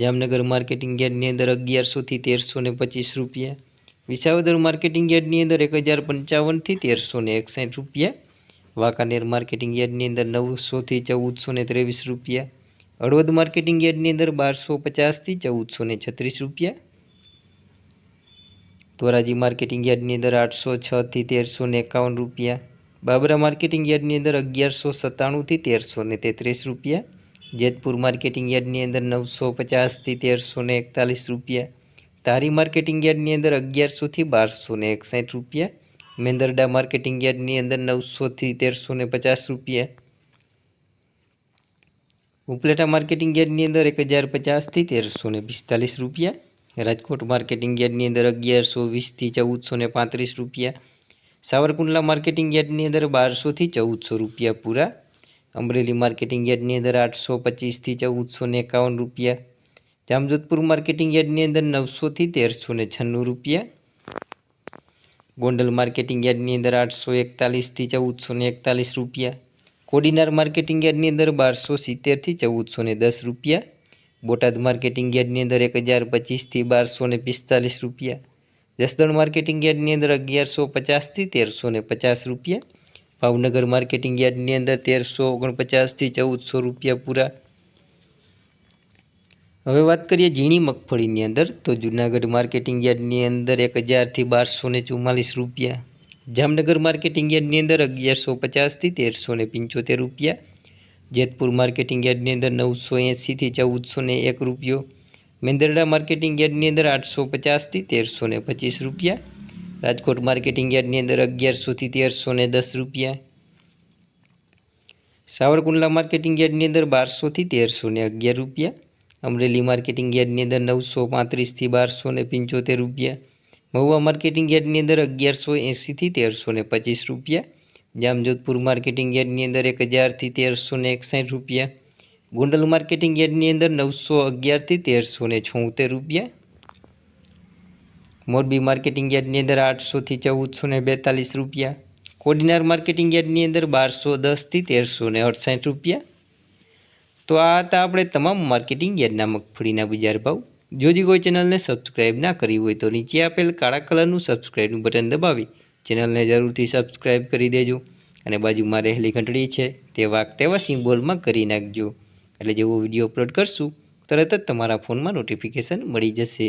Jamnagar marketing યાર્ડની અંદર અગિયારસોથી તેરસો ને પચીસ રૂપિયા. વિસાવદર માર્કેટિંગ યાર્ડની અંદર એક હજાર પંચાવનથી તેરસો ને એકસાઠ રૂપિયા. વાંકાનેર માર્કેટિંગ યાર્ડની અંદર નવસોથી ચૌદસો ને ત્રેવીસ રૂપિયા. હળવદ માર્કેટિંગ યાર્ડની અંદર બારસો પચાસથી ચૌદસો ને છત્રીસ રૂપિયા. ધોરાજી માર્કેટિંગ યાર્ડની અંદર આઠસો છથી તેરસો ને એકાવન રૂપિયા. બાબરા માર્કેટિંગ યાર્ડની અંદર અગિયારસો સત્તાણુંથી તેરસો ને તેત્રીસ રૂપિયા. જેતપુર માર્કેટિંગ યાર્ડની અંદર નવસો પચાસથી તેરસો ને એકતાલીસ રૂપિયા. તારી માર્કેટિંગ યાર્ડની અંદર અગિયારસોથી બારસો ને એકસાઠ રૂપિયા. મેંદરડા માર્કેટિંગ યાર્ડની અંદર નવસોથી તેરસો ને પચાસ રૂપિયા. ઉપલેટા માર્કેટિંગ યાર્ડની અંદર એક હજાર પચાસથી તેરસો ને પિસ્તાલીસ રૂપિયા. રાજકોટ માર્કેટિંગ યાર્ડની અંદર અગિયારસો વીસથી ચૌદસો ને પાંત્રીસ રૂપિયા. સાવરકુંડલા માર્કેટિંગ યાર્ડની અંદર બારસોથી ચૌદસો રૂપિયા પૂરા. અમરેલી માર્કેટિંગ યાર્ડની અંદર આઠસો પચીસથી ચૌદસો ને એકાવન રૂપિયા. જામજોધપુર માર્કેટિંગ યાર્ડની અંદર નવસોથી તેરસો ને છન્નું રૂપિયા. ગોંડલ માર્કેટિંગ યાર્ડની અંદર આઠસો એકતાલીસથી ચૌદસો ને એકતાલીસ રૂપિયા. કોડીનાર માર્કેટિંગ યાર્ડની અંદર બારસો સિત્તેરથી ચૌદસો ને દસ રૂપિયા. બોટાદ માર્કેટિંગ યાર્ડની અંદર એક હજાર પચીસથી બારસો ને પિસ્તાલીસ રૂપિયા. જસદણ માર્કેટિંગ યાર્ડની અંદર અગિયારસો પચાસથી તેરસો ને પચાસ રૂપિયા. ભાવનગર માર્કેટિંગ યાર્ડની અંદર તેરસો ઓગણપચાસથી ચૌદસો રૂપિયા પૂરા. હવે વાત કરીએ ઝીણી મગફળીની અંદર, તો જુનાગઢ માર્કેટિંગ યાર્ડની અંદર એક હજારથી બારસો ને ચુમ્માલીસ રૂપિયા. જામનગર માર્કેટિંગ યાર્ડની અંદર અગિયારસો પચાસથી તેરસો ને પંચોતેર રૂપિયા. જેતપુર માર્કેટિંગ યાર્ડની અંદર નવસો એંસીથી ચૌદસો ને એક રૂપિયો. મેંદરડા માર્કેટિંગ યાર્ડની અંદર આઠસો પચાસથી તેરસો ને પચીસ રૂપિયા. રાજકોટ માર્કેટિંગ યાર્ડની અંદર અગિયારસોથી તેરસો ને દસ રૂપિયા. સાવરકુંડલા માર્કેટિંગ યાર્ડની અંદર બારસોથી તેરસો ને અગિયાર રૂપિયા. અમરેલી માર્કેટિંગ યાર્ડની અંદર નવસો પાંત્રીસથી બારસો ને પંચોતેર રૂપિયા. મહુવા માર્કેટિંગ યાર્ડની અંદર અગિયારસો એંસીથી તેરસો ને પચીસ રૂપિયા. જામજોધપુર માર્કેટિંગ યાર્ડની અંદર એક હજારથી તેરસો ને એકસાઠ રૂપિયા. ગોંડલ માર્કેટિંગ યાર્ડની અંદર નવસો અગિયારથી તેરસો ને છોતેર રૂપિયા. મોરબી માર્કેટિંગ યાર્ડની અંદર આઠસોથી ચૌદસો ને બેતાલીસ રૂપિયા. કોડીનાર માર્કેટિંગ યાર્ડની અંદર બારસો દસથી તેરસો ને અડસાઠ રૂપિયા. તો આ હતા આપણે તમામ માર્કેટિંગ યાર્ડના મગફળીના બજાર ભાવ. જો કોઈ ચેનલને સબસ્ક્રાઈબ ના કરી હોય તો નીચે આપેલ કાળા કલરનું સબસ્ક્રાઈબનું બટન દબાવી ચેનલને જરૂરથી સબસ્ક્રાઈબ કરી દેજો અને બાજુમાં રહેલી ઘંટડી છે તે વાક તેવા સિમ્બોલમાં કરી નાખજો. એટલે જેવો વીડિયો અપલોડ કરશું, તરત જ તમારા ફોનમાં નોટિફિકેશન મળી જશે.